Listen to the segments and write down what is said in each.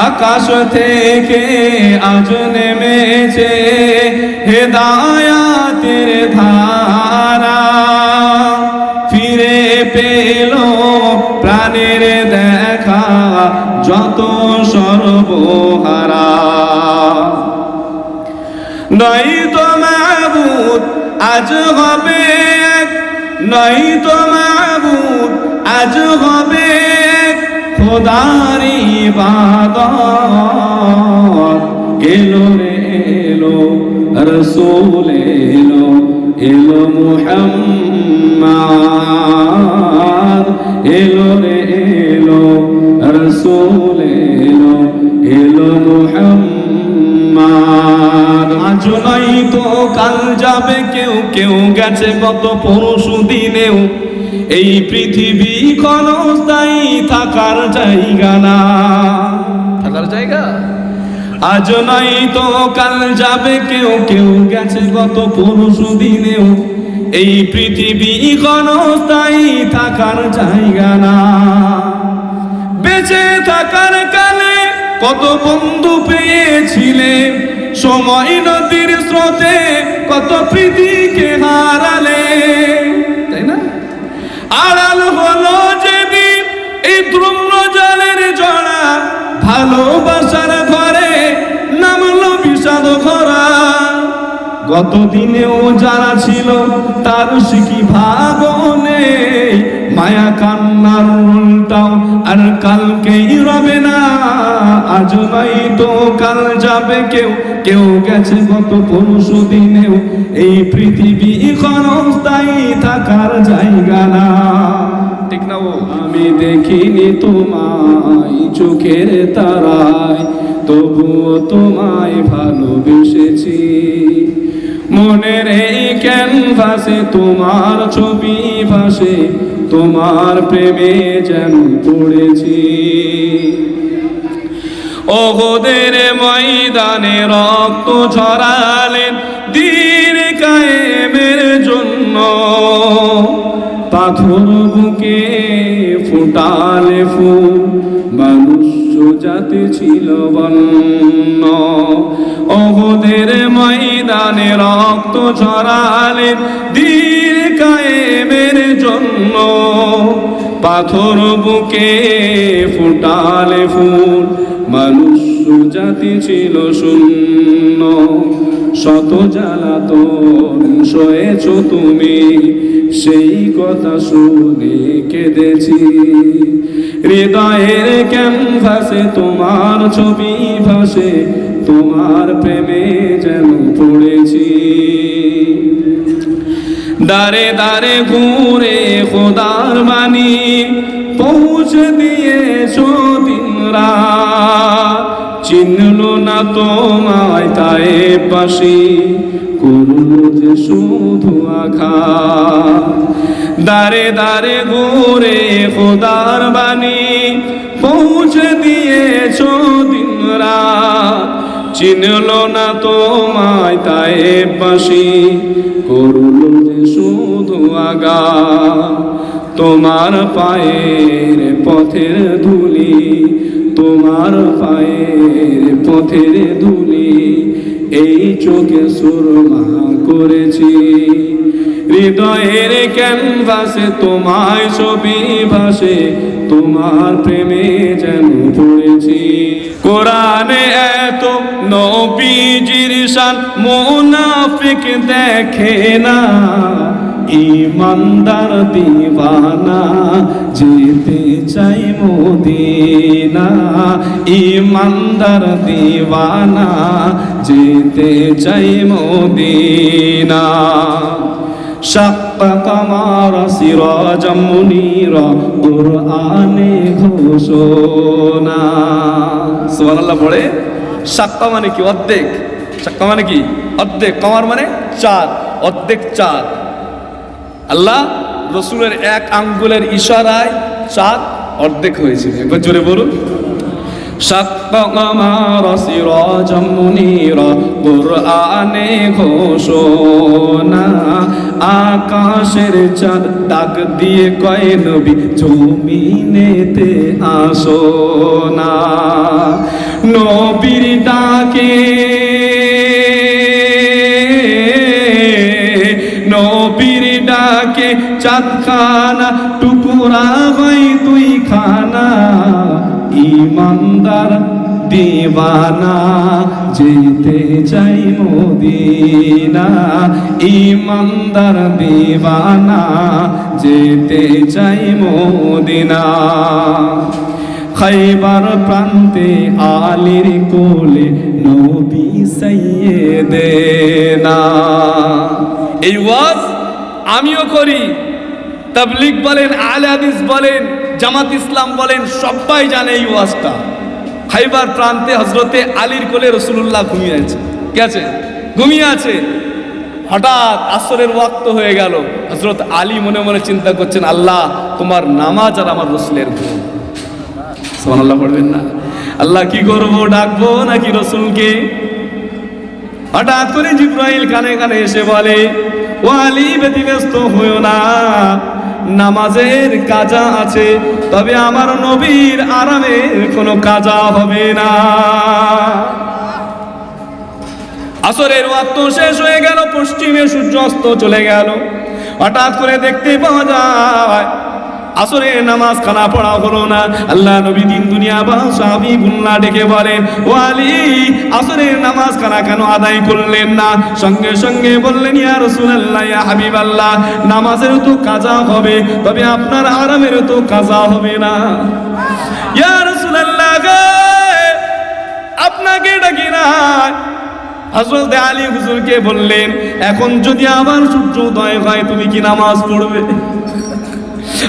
আকাশ থেকে আজ নেমেছে হেদায়াতের ধারা। ফিরে পেল প্রাণের দেখা যত সর্বহারা। নাই তো মাবুদ আজ হবে নাই তো মাবুদ আজ হবে খোদারি বাদ এলো রে এলো, রসুল এলো এলো মুহাম্মদ। এলো রে এলো, রসুল এলো এলো মুহাম্মদ। আজ নাই তো কাল যাবে কেউ কেউ গেছে কত পরশু দিনেও। এই পৃথিবী ক্ষণস্থায়ী থাকার জায়গা না। থাকার জায়গা? আজ নাই তো কাল যাবে কেউ কেউ গেছে গত পরশু দিনেও। এই পৃথিবী ক্ষণস্থায়ী থাকার জায়গা না। বেঁচে থাকার কালে কত বন্ধু পেয়েছিলে সময় নদীর স্রোতে কত প্রীতিকে হারালে। আড়াল হলো যেদিন এই দ্রুম্র জলের জড়া, ভালোবাসার ঘরে নামলো বিষাদ খরা গত দিনেও যারা ছিল তার শিখি ভাবনে মায়া কান্নার উল্টাও আর কালকেই রবে না। আজ নাই তো কাল যাবে কেউ কেউ গেছে গত পরশু দিনেও। এই পৃথিবী ক্ষণস্থায়ী থাকার জায়গা না। ঠিক না ও? আমি দেখিনি তোমায় চোখের তারায়, তবুও তোমায় ভালোবেসেছি। মনের এই ক্যানভাসে তোমার ছবি ভাসে, তোমার প্রেমে যেন পড়েছি। ওদের ময়দানে রক্ত ঝরালেন দিন কায়েমের জন্য। পাথর বুকে ফুটালে ফুল মানুষ জাতি ছিল বন্য। ওদের ময়দানে রক্ত ঝরালেন দিন কায়েমের জন্য। পাথর বুকে ফুটালে ফুল মানুষ জাতি ছিল শূন্য। শত জ্বালাতন সয়েছ তুমি, সেই কথা শুনে কেঁদেছি। হৃদয়ের ক্যানভাসে তোমার ছবি ভাসে, তোমার প্রেমে যেন পড়েছি। দারে দারে ঘুরে খোদার বাণী পৌঁছে দিয়েছ দিন রাত। চিনল না তোমায় তাই পাশি করল যে শুধু আঘাত। দারে দারে ঘুরে খোদার বাণী পৌঁছে দিয়েছ দিন রাত। চিনল না তোমায় তাই পাশি করল যে শুধু আগা তোমার পায়ের পথের ধুলি তোমার পায়ের পথের ধুলি, এই চোখে সুরমা করেছি। হৃদয়ের ক্যানভাসে তোমায় ছবি ভাসে, তোমার প্রেমে যেন পড়েছি। কোরআনে এত নবীজির শান, মোনাফিক দেখে না। ইমানদার দিওয়ানা, যেতে চাই মোদিনা। ইমানদার দিওয়ানা, যেতে চাই মোদিনা। শাক্ক কামার সিরাজাম মুনিরা, কুরআনে ঘোষণা। সুবহানাল্লাহ পড়ে শাক্কা মানে কি? অর্ধেক। শাক্কা মানে কি? অর্ধেক। কামার মানে চাঁদ। অর্ধেক চাঁদ। আল্লাহ রসুলের এক আঙ্গুলের ইশারায় চাঁদ অর্ধেক হয়েছিল একবার জোরে বলুন شق قمر سراجا منيرا কোরআনে ঘোষণা আকাশের চাঁদ ডাক দিয়ে কয় নবী জমিনেতে আসো না নবীর ডাকে চাঁদখানা টুকুরা হয় দুই খানা ইমানদার দিবানা, যেতে চাই মদিনা। ইমানদার দিবানা, যেতে চাই মদিনা। খাইবার প্রান্তে আলির কোলে নবী সাইয়েদেনা। এই ওয়াজ আমিও করি। তাবলিগ বলেন আলে হাদিস বলেন, জামাত ইসলাম বলেন, সবাই জানে এই ওয়াজটা। খাইবার প্রান্তে হজরতে আলীর কোলে রসুল্লাহ ঘুমিয়ে আছে। কে আছে? ঘুমিয়ে আছে। হঠাৎ আসরের ওয়াক্ত হয়ে গেল। হজরত আলী মনে মনে চিন্তা করছেন, আল্লাহ, তোমার নামাজ আর আমার রসুলের ঘুম। সোমানাল্লাহ পড়বেন না। আল্লাহ কি করব, ডাকবো নাকি রসুলকে? হঠাৎ করে জিব্রাইল কানে কানে এসে বলে, ও আলী, ব্যতিব্যস্ত হইও না। নামাজের কাজা আছে, তবে আমার নবীর আরামের কোনো কাজা হবে না। আসরের ওয়াক্ত শেষ হয়ে গেল, পশ্চিমে সূর্য অস্ত চলে গেল। হঠাৎ করে দেখতে পাওয়া যায় আসরে নামাজ খানা পড়া হলো না। আল্লাহ নবী দিন দুনিয়া বা সাহাবি গুল্লা ডেকে বলেন ও আলী, আসরের নামাজ খানা কেন আদায় করলেন না? সঙ্গে সঙ্গে বললেন, ইয়া রাসূলুল্লাহ, ইয়া হাবিবাল্লাহ, নামাজের তো কাজা হবে, তবে আপনার আরামের তো কাজা হবে না। ইয়া রাসূলুল্লাহ আপনাকে ডাকি না। হজরত আলী হুজুরকে বললেন, এখন যদি আবার সূর্য উদয় হয়, তুমি কি নামাজ পড়বে?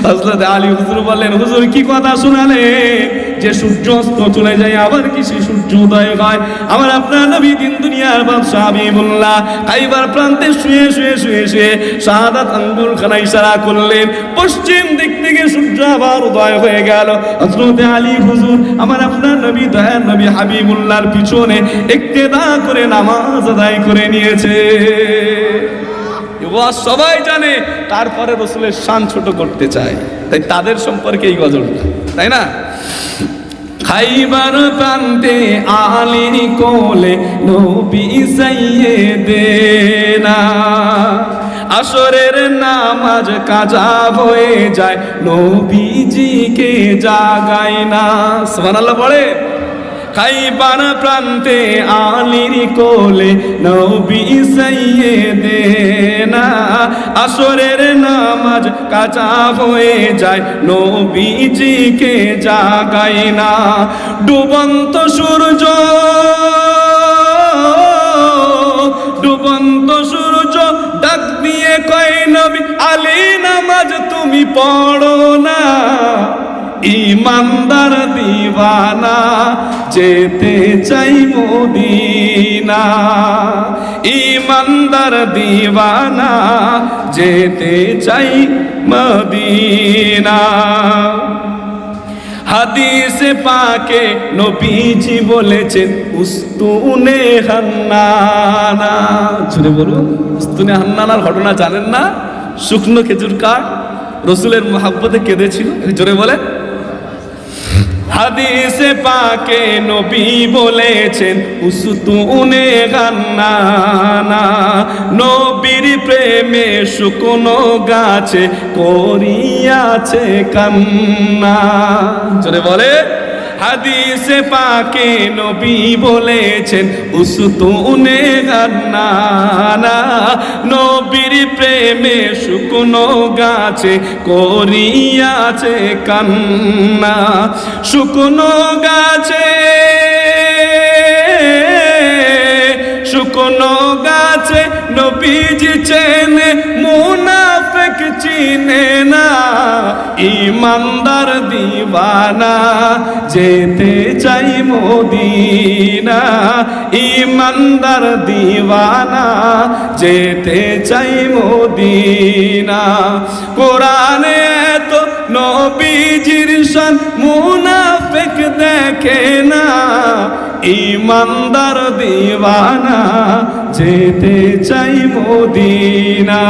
হজরত আলী হুজুর বললেন, হুজুর, কি কথা শোনালে? যে সূর্য অস্ত চলে যায়, আবার কি সে সূর্য উদয় হয়? আমার আপনার নবী দিন দুনিয়ার বাদশাহ হাবিবুল্লাহ। খাইবার প্রান্তে শুয়ে শুয়ে শুয়ে শুয়ে শাহাদাত আঙ্গুল খানা ইশারা করলেন। পশ্চিম দিক থেকে সূর্য আবার উদয় হয়ে গেল। হজরত আলী হুজুর, আমার আপনার নবী দয়ার নবী হাবিবুল্লাহর পিছনে ইক্তেদা করে নামাজ আদায় করে নিয়েছে। ওয়াজ সবাই জানে, তারপরে রসুলের শান ছোট করতে চায়। তাই তাদের সম্পর্কে এই গজলটা, তাই না? খাইবার প্রান্তে আলির কোলে নবী সাইয়েদেনা, আসরের নামাজ কাজা হয়ে যায়, নবীজিকে জাগায় না। সুবহানাল্লাহ, পড়ে? খাইবার প্রান্তে আলির কোলে নবী না আসরের নামাজ কাজা হয়ে যায়, নবীজিকে জাগাই না। ডুবন্ত সূর্য ডুবন্ত সূর্য ডাক দিয়ে কয়, নবী আলী, নামাজ তুমি পড়ো না। ইমানদার দিবানা যেতে চাই মদিনা। ইমানদার দিবানা যেতে চাই মদিনা। হাদিসে পাকে নবীজি বলেছেন, উস্তুনে হান্নানা। জুড়ে বলুন, উস্তুনে হান্নানার ঘটনা জানেন না? শুকনো খেজুর কাঠ রসুলের মহাব্বতে কেঁদেছিল জোরে বলে হাদিসে পাকে নবী বলেছেন উস্তুনে গান্নানা নবীর প্রেমে শুকনো গাছে করিয়াছে কান্না। জোরে বলে হাদিসে পাকে নবী বলেছেন, উস্তুনে গান্নানা, নবীর প্রেমে শুকনো গাছে করিয়াছে কান্না। শুকনো গাছে শুকনো গাছে নবীজি চেনে, মুনাফেক চিনে না, ইমানদার দিবানা যেতে চাই মদিনা, ইমানদার দিবানা যেতে চাই মদিনা। কোরআনে তো নবীজির শান, মুনাফেক দেখে না। ইমানদার দিওয়ানা, যেতে চাই মদিনা।